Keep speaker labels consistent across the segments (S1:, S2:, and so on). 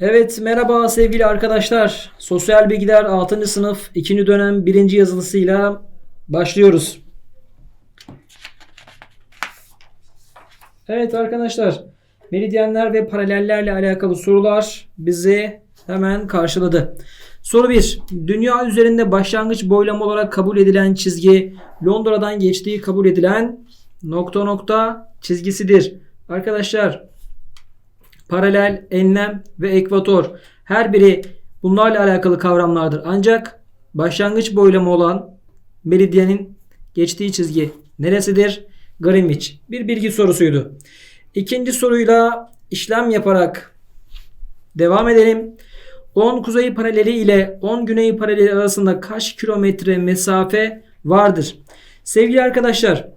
S1: Evet merhaba sevgili arkadaşlar. Sosyal Bilgiler 6. sınıf 2. dönem 1. yazılısıyla başlıyoruz. Evet arkadaşlar meridyenler ve paralellerle alakalı sorular bizi hemen karşıladı. Soru 1. Dünya üzerinde başlangıç boylam olarak kabul edilen çizgi Londra'dan geçtiği kabul edilen nokta nokta çizgisidir. Arkadaşlar paralel, enlem ve ekvator her biri bunlarla alakalı kavramlardır. Ancak başlangıç boylamı olan meridyenin geçtiği çizgi neresidir? Greenwich. Bir bilgi sorusuydu. İkinci soruyla işlem yaparak devam edelim. 10 kuzey paraleli ile 10 güney paraleli arasında kaç kilometre mesafe vardır? Sevgili arkadaşlar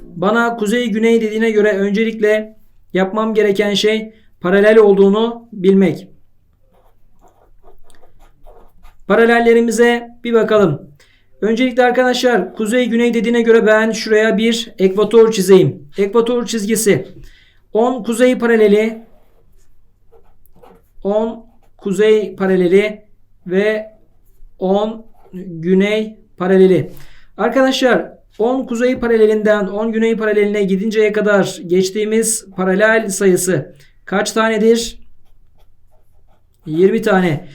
S1: bana kuzey güney dediğine göre öncelikle yapmam gereken şey paralel olduğunu bilmek. Paralellerimize bir bakalım. Öncelikle arkadaşlar kuzey güney dediğine göre ben şuraya bir ekvator çizeyim. Ekvator çizgisi 10 kuzey paraleli 10 kuzey paraleli ve 10 güney paraleli. Arkadaşlar 10 kuzey paralelinden 10 güney paraleline gidinceye kadar geçtiğimiz paralel sayısı kaç tanedir? 20 tane.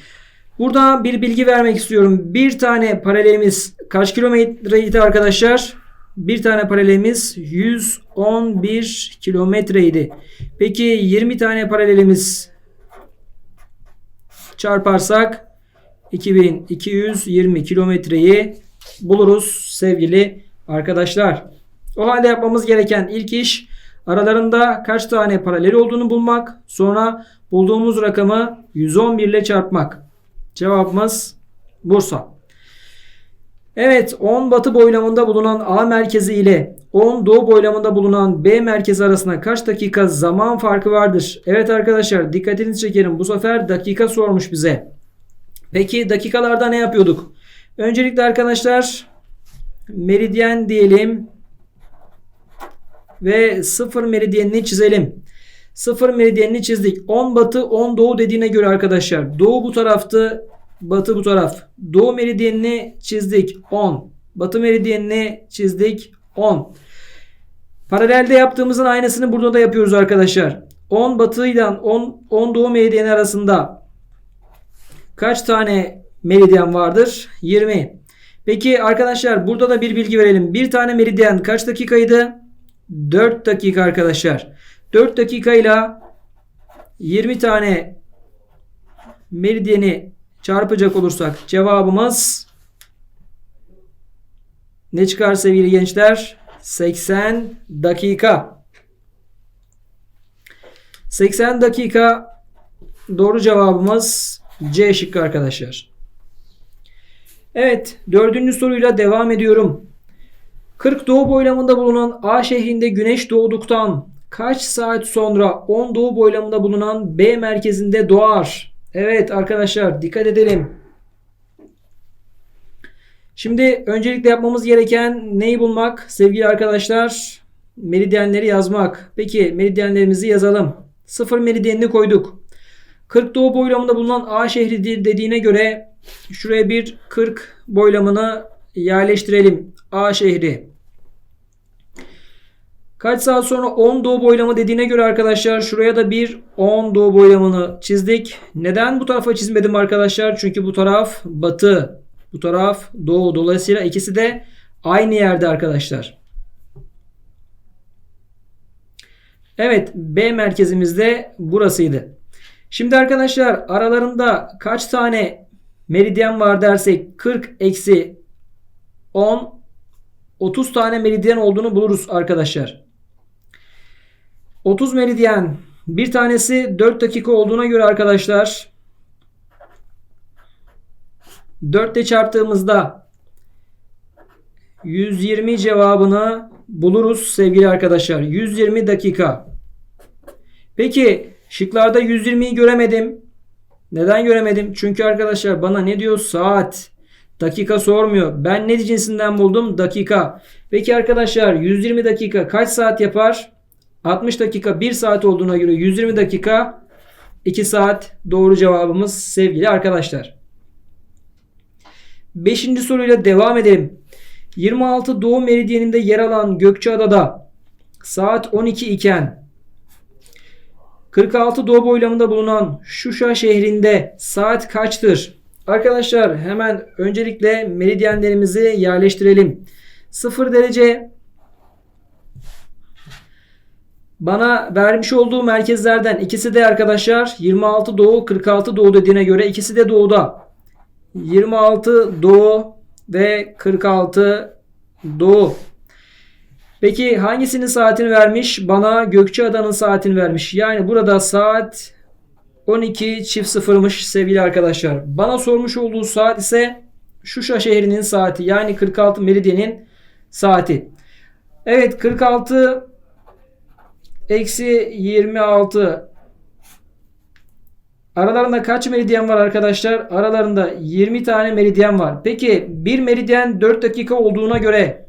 S1: Burada bir bilgi vermek istiyorum. Bir tane paralelimiz kaç kilometreydi arkadaşlar? Bir tane paralelimiz 111 kilometreydi. Peki 20 tane paralelimiz çarparsak 2220 kilometreyi buluruz sevgili arkadaşlar. O halde yapmamız gereken ilk iş aralarında kaç tane paralel olduğunu bulmak. Sonra bulduğumuz rakamı 111 ile çarpmak. Cevabımız Bursa. Evet 10 batı boylamında bulunan A merkezi ile 10 doğu boylamında bulunan B merkezi arasında kaç dakika zaman farkı vardır? Evet arkadaşlar dikkatinizi çekerim. Bu sefer dakika sormuş bize. Peki dakikalarda ne yapıyorduk? Öncelikle arkadaşlar meridyen diyelim ve sıfır meridyenini çizelim. Sıfır meridyenini çizdik. 10 batı 10 doğu dediğine göre arkadaşlar doğu bu taraftı batı bu taraf. Doğu meridyenini çizdik 10. Batı meridyenini çizdik 10. Paralelde yaptığımızın aynısını burada da yapıyoruz arkadaşlar. 10 batı ile 10, 10 doğu meridyeni arasında kaç tane meridyen vardır? 20. Peki arkadaşlar burada da bir bilgi verelim. Bir tane meridyen kaç dakikaydı? 4 dakika arkadaşlar. 4 dakikayla 20 tane meridyeni çarpacak olursak cevabımız ne çıkar sevgili gençler? 80 dakika. 80 dakika doğru cevabımız C şıkkı arkadaşlar. Evet dördüncü soruyla devam ediyorum. 40 doğu boylamında bulunan A şehrinde güneş doğduktan kaç saat sonra 10 doğu boylamında bulunan B merkezinde doğar? Evet arkadaşlar dikkat edelim. Şimdi öncelikle yapmamız gereken neyi bulmak? Sevgili arkadaşlar meridyenleri yazmak. Peki meridyenlerimizi yazalım. 0 meridyenini koyduk. 40 doğu boylamında bulunan A şehridir dediğine göre şuraya bir 40 boylamını yerleştirelim. A şehri. Kaç saat sonra 10 doğu boylamı dediğine göre arkadaşlar şuraya da bir 10 doğu boylamını çizdik. Neden bu tarafa çizmedim arkadaşlar? Çünkü bu taraf batı. Bu taraf doğu. Dolayısıyla ikisi de aynı yerde arkadaşlar. Evet B merkezimizde burasıydı. Şimdi arkadaşlar aralarında kaç tane meridyen var dersek 40 eksi 10 30 tane meridyen olduğunu buluruz arkadaşlar. 30 meridyen bir tanesi 4 dakika olduğuna göre arkadaşlar 4 ile çarptığımızda 120 cevabını buluruz sevgili arkadaşlar. 120 dakika. Peki şıklarda 120'yi göremedim. Neden göremedim? Çünkü arkadaşlar bana ne diyor? Saat. Dakika sormuyor. Ben ne cinsinden buldum? Dakika. Peki arkadaşlar 120 dakika kaç saat yapar? 60 dakika 1 saat olduğuna göre 120 dakika 2 saat doğru cevabımız sevgili arkadaşlar. Beşinci soruyla devam edelim. 26 Doğu Meridyeninde yer alan Gökçeada'da saat 12 iken 46 Doğu boylamında bulunan Şuşa şehrinde saat kaçtır? Arkadaşlar hemen öncelikle meridyenlerimizi yerleştirelim. 0 derece bana vermiş olduğu merkezlerden ikisi de arkadaşlar 26 doğu 46 doğu dediğine göre ikisi de doğuda. 26 doğu ve 46 doğu. Peki hangisinin saatini vermiş? Bana Gökçeada'nın saatini vermiş. Yani burada saat 12 çift sıfırmış sevgili arkadaşlar. Bana sormuş olduğu saat ise Şuşa şehrinin saati. Yani 46 meridyenin saati. Evet 46 eksi 26 Aralarında kaç meridyen var arkadaşlar? Aralarında 20 tane meridyen var. Peki bir meridyen 4 dakika olduğuna göre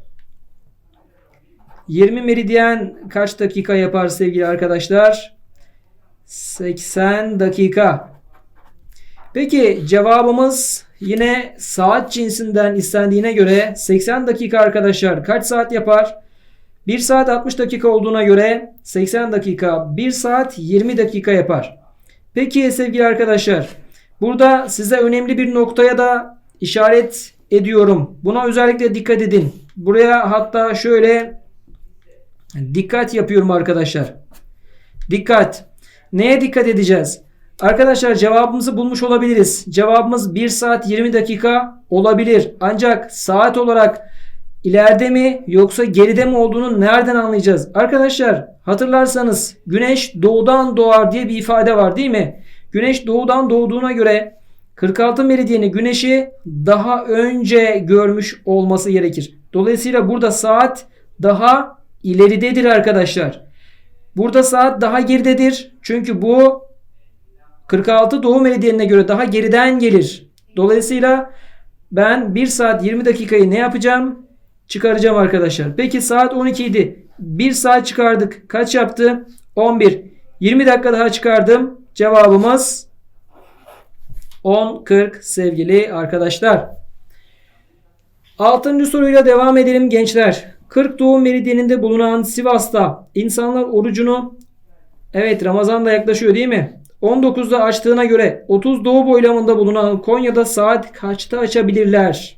S1: 20 meridyen kaç dakika yapar sevgili arkadaşlar? 80 dakika. Peki cevabımız yine saat cinsinden istendiğine göre 80 dakika arkadaşlar kaç saat yapar? 1 saat 60 dakika olduğuna göre 80 dakika 1 saat 20 dakika yapar. Peki sevgili arkadaşlar burada size önemli bir noktaya da işaret ediyorum. Buna özellikle dikkat edin. Buraya hatta şöyle dikkat yapıyorum arkadaşlar. Dikkat. Neye dikkat edeceğiz? Arkadaşlar cevabımızı bulmuş olabiliriz. Cevabımız 1 saat 20 dakika olabilir. Ancak saat olarak ileride mi yoksa geride mi olduğunu nereden anlayacağız? Arkadaşlar hatırlarsanız güneş doğudan doğar diye bir ifade var değil mi? Güneş doğudan doğduğuna göre 46 meridyeni güneşi daha önce görmüş olması gerekir. Dolayısıyla burada saat daha ileridedir arkadaşlar. Burada saat daha geridedir. Çünkü bu 46 doğu meridyenine göre daha geriden gelir. Dolayısıyla ben 1 saat 20 dakikayı ne yapacağım? Çıkaracağım arkadaşlar. Peki saat 12 idi. 1 saat çıkardık. Kaç yaptı? 11. 20 dakika daha çıkardım. Cevabımız 10.40 sevgili arkadaşlar. Altıncı soruyla devam edelim gençler. 40 doğum meridyeninde bulunan Sivas'ta insanlar orucunu evet Ramazan da yaklaşıyor değil mi? 19'da açtığına göre 30 doğu boylamında bulunan Konya'da saat kaçta açabilirler?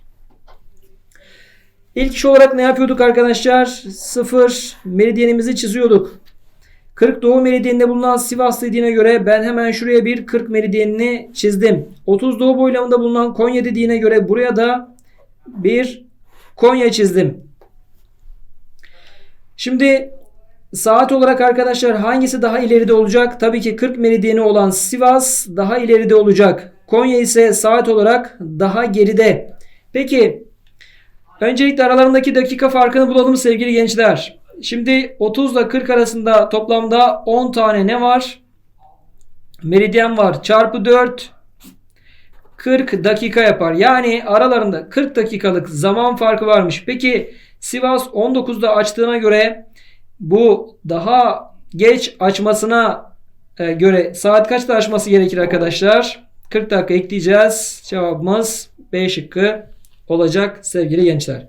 S1: İlk iş olarak ne yapıyorduk arkadaşlar? 0 meridyenimizi çiziyorduk. 40 doğu meridyeninde bulunan Sivas dediğine göre ben hemen şuraya bir 40 meridyenini çizdim. 30 doğu boylamında bulunan Konya dediğine göre buraya da bir Konya çizdim. Şimdi saat olarak arkadaşlar hangisi daha ileride olacak? Tabii ki 40 meridyeni olan Sivas daha ileride olacak. Konya ise saat olarak daha geride. Peki öncelikle aralarındaki dakika farkını bulalım sevgili gençler. Şimdi 30 ile 40 arasında toplamda 10 tane ne var? Meridyen var. Çarpı 4 40 dakika yapar. Yani aralarında 40 dakikalık zaman farkı varmış. Peki Sivas 19'da açtığına göre bu daha geç açmasına e, göre saat kaçta açması gerekir arkadaşlar? 40 dakika ekleyeceğiz. Cevabımız B şıkkı olacak sevgili gençler.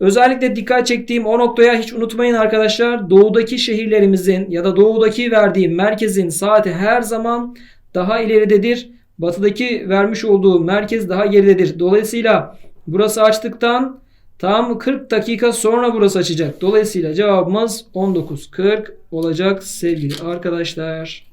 S1: Özellikle dikkat çektiğim o noktaya hiç unutmayın arkadaşlar. Doğudaki şehirlerimizin ya da doğudaki verdiğim merkezin saati her zaman daha ileridedir. Batıdaki vermiş olduğu merkez daha geridedir. Dolayısıyla burası açtıktan tam 40 dakika sonra burası açacak. Dolayısıyla cevabımız 19.40 olacak sevgili arkadaşlar.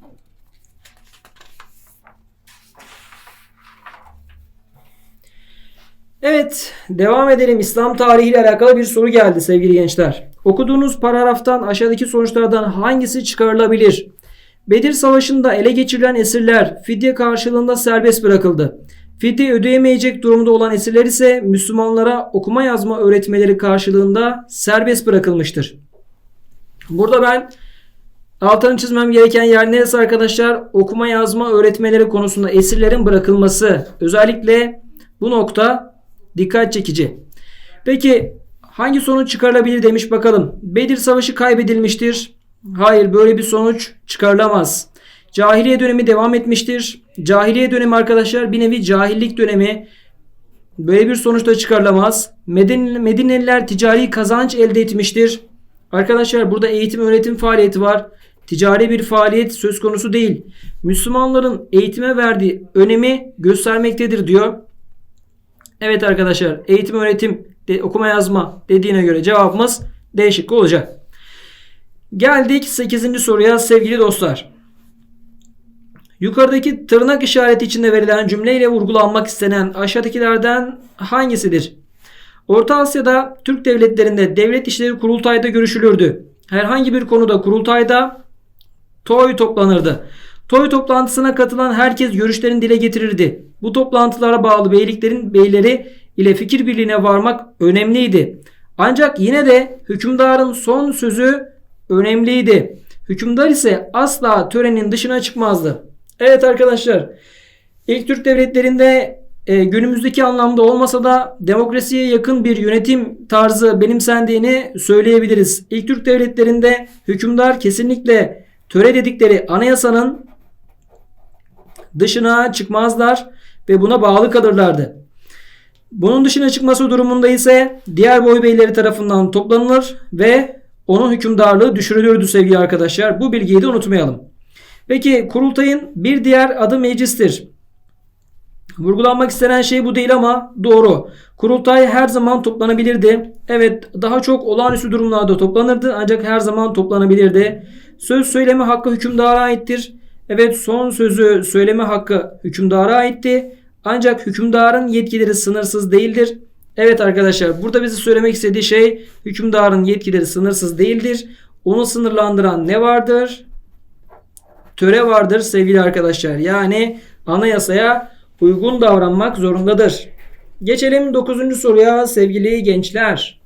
S1: Evet devam edelim. İslam tarihi ile alakalı bir soru geldi sevgili gençler. Okuduğunuz paragraftan aşağıdaki sonuçlardan hangisi çıkarılabilir? Bedir Savaşı'nda ele geçirilen esirler fidye karşılığında serbest bırakıldı. Fidye ödeyemeyecek durumda olan esirler ise Müslümanlara okuma yazma öğretmeleri karşılığında serbest bırakılmıştır. Burada ben altını çizmem gereken yer neresi arkadaşlar? Okuma yazma öğretmeleri konusunda esirlerin bırakılması. Özellikle bu nokta dikkat çekici. Peki hangi sonuç çıkarılabilir demiş bakalım. Bedir Savaşı kaybedilmiştir. Hayır böyle bir sonuç çıkarılamaz. Cahiliye dönemi devam etmiştir. Cahiliye dönemi arkadaşlar bir nevi cahillik dönemi. Böyle bir sonuçta çıkarılamaz. Medine, Medineliler ticari kazanç elde etmiştir. Arkadaşlar burada eğitim öğretim faaliyeti var. Ticari bir faaliyet söz konusu değil. Müslümanların eğitime verdiği önemi göstermektedir diyor. Evet arkadaşlar eğitim öğretim de, okuma yazma dediğine göre cevabımız değişik olacak. Geldik 8. soruya sevgili dostlar. Yukarıdaki tırnak işareti içinde verilen cümleyle vurgulanmak istenen aşağıdakilerden hangisidir? Orta Asya'da Türk devletlerinde devlet işleri kurultayda görüşülürdü. Herhangi bir konuda kurultayda toy toplanırdı. Toy toplantısına katılan herkes görüşlerini dile getirirdi. Bu toplantılara bağlı beyliklerin beyleri ile fikir birliğine varmak önemliydi. Ancak yine de hükümdarın son sözü önemliydi. Hükümdar ise asla törenin dışına çıkmazdı. Evet arkadaşlar ilk Türk devletlerinde e, günümüzdeki anlamda olmasa da demokrasiye yakın bir yönetim tarzı benimsendiğini söyleyebiliriz. İlk Türk devletlerinde hükümdar kesinlikle töre dedikleri anayasanın dışına çıkmazlar ve buna bağlı kalırlardı. Bunun dışına çıkması durumunda ise diğer boy beyleri tarafından toplanılır ve onun hükümdarlığı düşürülürdü sevgili arkadaşlar. Bu bilgiyi de unutmayalım. Peki kurultayın bir diğer adı meclistir. Vurgulanmak istenen şey bu değil ama doğru. Kurultay her zaman toplanabilirdi. Evet daha çok olağanüstü durumlarda toplanırdı ancak her zaman toplanabilirdi. Söz söyleme hakkı hükümdara aittir. Evet son sözü söyleme hakkı hükümdara aitti. Ancak hükümdarın yetkileri sınırsız değildir. Evet arkadaşlar burada bize söylemek istediği şey hükümdarın yetkileri sınırsız değildir. Onu sınırlandıran ne vardır? Töre vardır sevgili arkadaşlar. Yani anayasaya uygun davranmak zorundadır. Geçelim 9. soruya sevgili gençler.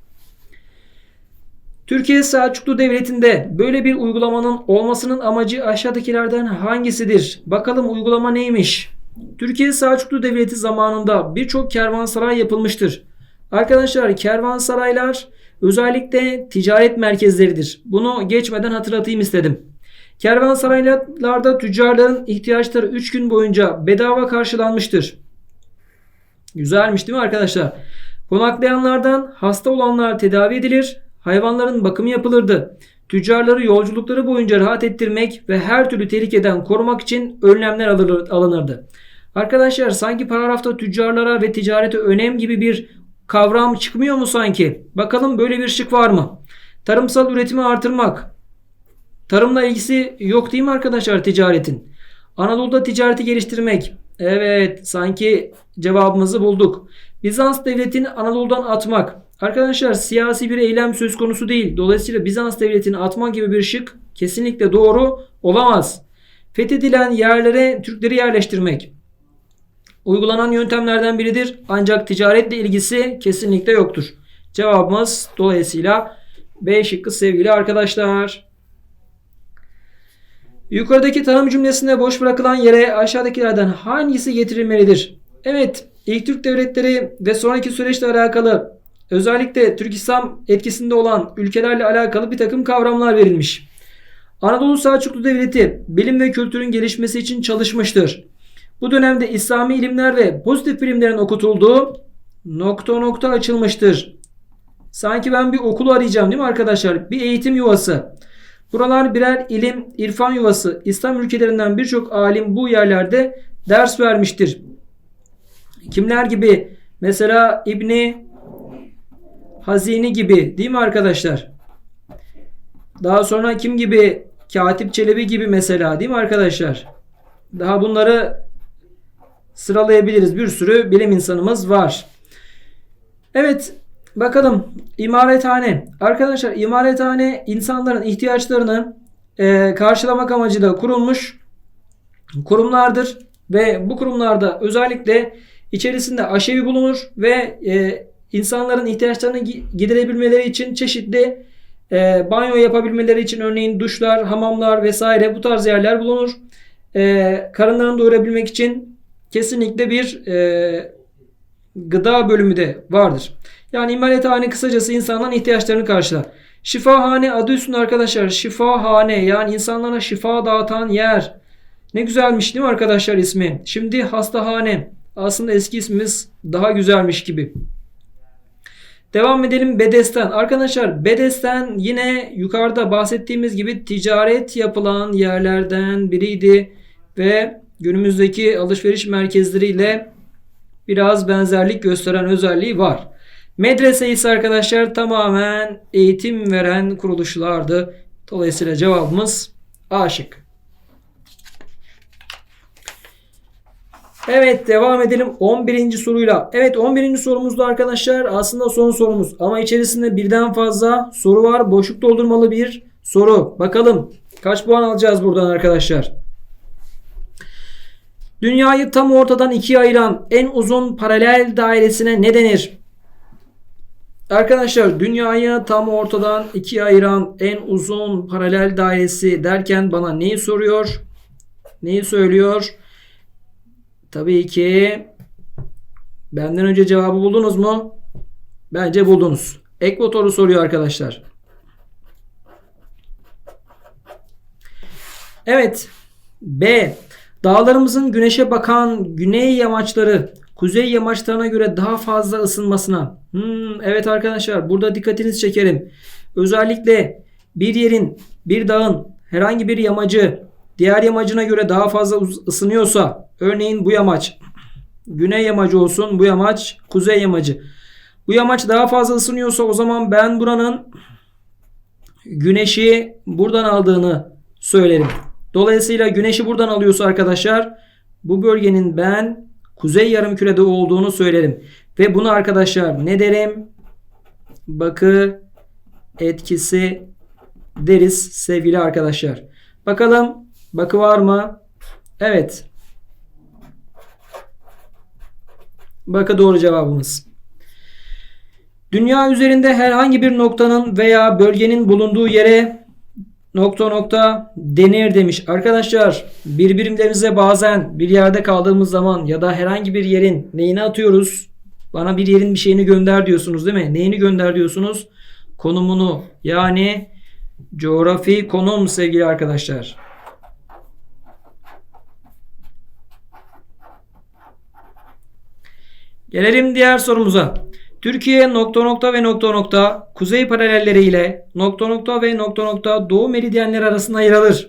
S1: Türkiye Selçuklu Devleti'nde böyle bir uygulamanın olmasının amacı aşağıdakilerden hangisidir? Bakalım uygulama neymiş? Türkiye Selçuklu Devleti zamanında birçok kervansaray yapılmıştır. Arkadaşlar kervansaraylar özellikle ticaret merkezleridir. Bunu geçmeden hatırlatayım istedim. Kervansaraylarda tüccarların ihtiyaçları 3 gün boyunca bedava karşılanmıştır. Güzelmiş değil mi arkadaşlar? Konaklayanlardan hasta olanlar tedavi edilir, hayvanların bakımı yapılırdı. Tüccarları yolculukları boyunca rahat ettirmek ve her türlü tehlikeden korumak için önlemler alınırdı. Arkadaşlar sanki paragrafta tüccarlara ve ticarete önem gibi bir kavram çıkmıyor mu sanki? Bakalım böyle bir şık var mı? Tarımsal üretimi artırmak. Tarımla ilgisi yok değil mi arkadaşlar ticaretin? Anadolu'da ticareti geliştirmek. Evet sanki cevabımızı bulduk. Bizans devletini Anadolu'dan atmak. Arkadaşlar siyasi bir eylem söz konusu değil. Dolayısıyla Bizans devletini atmak gibi bir şık kesinlikle doğru olamaz. Fethedilen yerlere Türkleri yerleştirmek uygulanan yöntemlerden biridir. Ancak ticaretle ilgisi kesinlikle yoktur. Cevabımız dolayısıyla B şıkkı sevgili arkadaşlar. Yukarıdaki tanım cümlesinde boş bırakılan yere aşağıdakilerden hangisi getirilmelidir? Evet, ilk Türk devletleri ve sonraki süreçle alakalı özellikle Türk İslam etkisinde olan ülkelerle alakalı bir takım kavramlar verilmiş. Anadolu Selçuklu Devleti bilim ve kültürün gelişmesi için çalışmıştır. Bu dönemde İslami ilimler ve pozitif bilimlerin okutulduğu nokta nokta açılmıştır. Sanki ben bir okul arayacağım değil mi arkadaşlar? Bir eğitim yuvası. Buralar birer ilim, irfan yuvası. İslam ülkelerinden birçok alim bu yerlerde ders vermiştir. Kimler gibi? Mesela İbni Hazini gibi değil mi arkadaşlar? Daha sonra kim gibi? Katip Çelebi gibi mesela değil mi arkadaşlar? Daha bunları sıralayabiliriz. Bir sürü bilim insanımız var. Evet bakalım imarethane. Arkadaşlar imarethane insanların ihtiyaçlarını e, karşılamak amacıyla kurulmuş kurumlardır. Ve bu kurumlarda özellikle içerisinde aşevi bulunur ve e, insanların ihtiyaçlarını giderebilmeleri için çeşitli e, banyo yapabilmeleri için örneğin duşlar, hamamlar vesaire bu tarz yerler bulunur. E, karınlarını doyurabilmek için kesinlikle bir e, gıda bölümü de vardır. Yani imalethane kısacası insanların ihtiyaçlarını karşılar. Şifahane adı üstünde arkadaşlar şifahane yani insanlara şifa dağıtan yer. Ne güzelmiş değil mi arkadaşlar ismi? Şimdi hastahane. Aslında eski ismimiz daha güzelmiş gibi. Devam edelim Bedesten. Arkadaşlar Bedesten yine yukarıda bahsettiğimiz gibi ticaret yapılan yerlerden biriydi ve günümüzdeki alışveriş merkezleriyle biraz benzerlik gösteren özelliği var. Medrese ise arkadaşlar tamamen eğitim veren kuruluşlardı. Dolayısıyla cevabımız A şık. Evet devam edelim 11. soruyla. Evet 11. sorumuzda arkadaşlar aslında son sorumuz ama içerisinde birden fazla soru var. Boşluk doldurmalı bir soru. Bakalım kaç puan alacağız buradan arkadaşlar. Dünyayı tam ortadan ikiye ayıran en uzun paralel dairesine ne denir? Arkadaşlar dünyayı tam ortadan ikiye ayıran en uzun paralel dairesi derken bana neyi soruyor? Neyi söylüyor? Tabii ki benden önce cevabı buldunuz mu? Bence buldunuz. Ekvatoru soruyor arkadaşlar. Evet. B. Dağlarımızın güneşe bakan güney yamaçları kuzey yamaçlarına göre daha fazla ısınmasına. Hmm, evet arkadaşlar burada dikkatinizi çekerim. Özellikle bir yerin, bir dağın herhangi bir yamacı diğer yamacına göre daha fazla ısınıyorsa örneğin bu yamaç güney yamacı olsun bu yamaç kuzey yamacı. Bu yamaç daha fazla ısınıyorsa o zaman ben buranın güneşi buradan aldığını söylerim. Dolayısıyla güneşi buradan alıyorsa arkadaşlar bu bölgenin ben kuzey yarımkürede olduğunu söylerim. Ve bunu arkadaşlar ne derim? Bakı etkisi deriz sevgili arkadaşlar. Bakalım bakı var mı? Evet. Bakı doğru cevabımız. Dünya üzerinde herhangi bir noktanın veya bölgenin bulunduğu yere nokta nokta denir demiş. Arkadaşlar birbirimize bazen bir yerde kaldığımız zaman ya da herhangi bir yerin neyini atıyoruz? Bana bir yerin bir şeyini gönder diyorsunuz değil mi? Neyini gönder diyorsunuz? Konumunu yani coğrafi konum sevgili arkadaşlar. Gelelim diğer sorumuza. Türkiye nokta nokta ve nokta nokta kuzey paralelleri ile nokta nokta ve nokta nokta doğu meridyenleri arasında yer alır.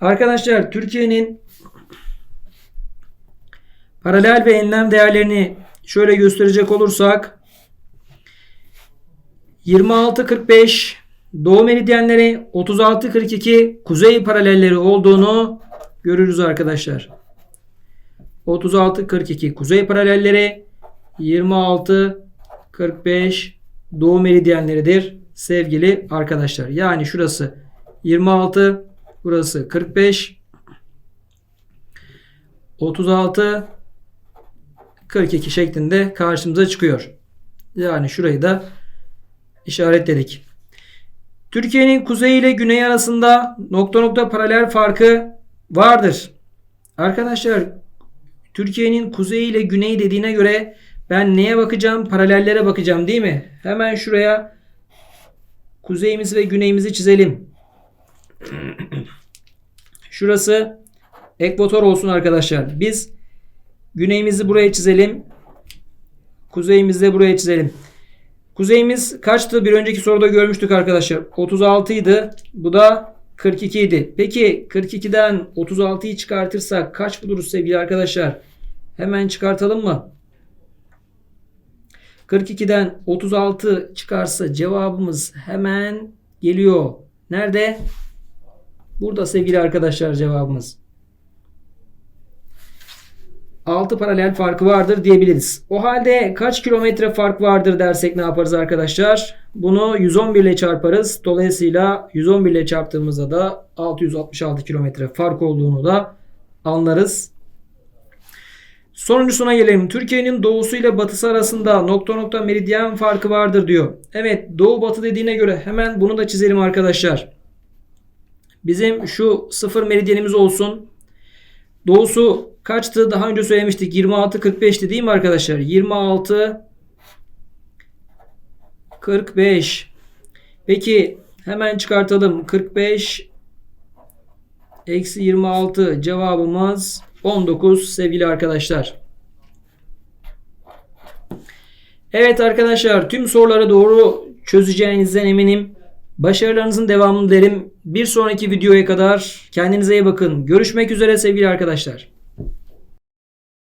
S1: Arkadaşlar Türkiye'nin paralel ve enlem değerlerini şöyle gösterecek olursak 26-45 doğu meridyenleri 36-42 kuzey paralelleri olduğunu görürüz arkadaşlar. 36-42 kuzey paralelleri 26 45 doğu meridyenleridir sevgili arkadaşlar. Yani şurası 26 burası 45 36 42 şeklinde karşımıza çıkıyor. Yani şurayı da işaretledik. Türkiye'nin kuzey ile güney arasında nokta nokta paralel farkı vardır. Arkadaşlar Türkiye'nin kuzey ile güney dediğine göre ben neye bakacağım? Paralellere bakacağım değil mi? Hemen şuraya kuzeyimizi ve güneyimizi çizelim. Şurası ekvator olsun arkadaşlar. Biz güneyimizi buraya çizelim. Kuzeyimizi de buraya çizelim. Kuzeyimiz kaçtı? Bir önceki soruda görmüştük arkadaşlar. 36 idi. Bu da 42 idi. Peki 42'den 36'yı çıkartırsak kaç buluruz sevgili arkadaşlar? Hemen çıkartalım mı? 42'den 36 çıkarsa cevabımız hemen geliyor. Nerede? Burada sevgili arkadaşlar cevabımız. 6 paralel farkı vardır diyebiliriz. O halde kaç kilometre fark vardır dersek ne yaparız arkadaşlar? Bunu 111 ile çarparız. Dolayısıyla 111 ile çarptığımızda da 666 kilometre fark olduğunu da anlarız. Sonuncusuna gelelim. Türkiye'nin doğusu ile batısı arasında nokta nokta meridyen farkı vardır diyor. Evet doğu batı dediğine göre hemen bunu da çizelim arkadaşlar. Bizim şu sıfır meridyenimiz olsun. Doğusu kaçtı? Daha önce söylemiştik. 26 45'ti değil mi arkadaşlar? 26 45. Peki hemen çıkartalım. 45 Eksi 26 cevabımız 19 sevgili arkadaşlar. Evet arkadaşlar tüm soruları doğru çözeceğinizden eminim. Başarılarınızın devamını derim. Bir sonraki videoya kadar kendinize iyi bakın. Görüşmek üzere sevgili arkadaşlar.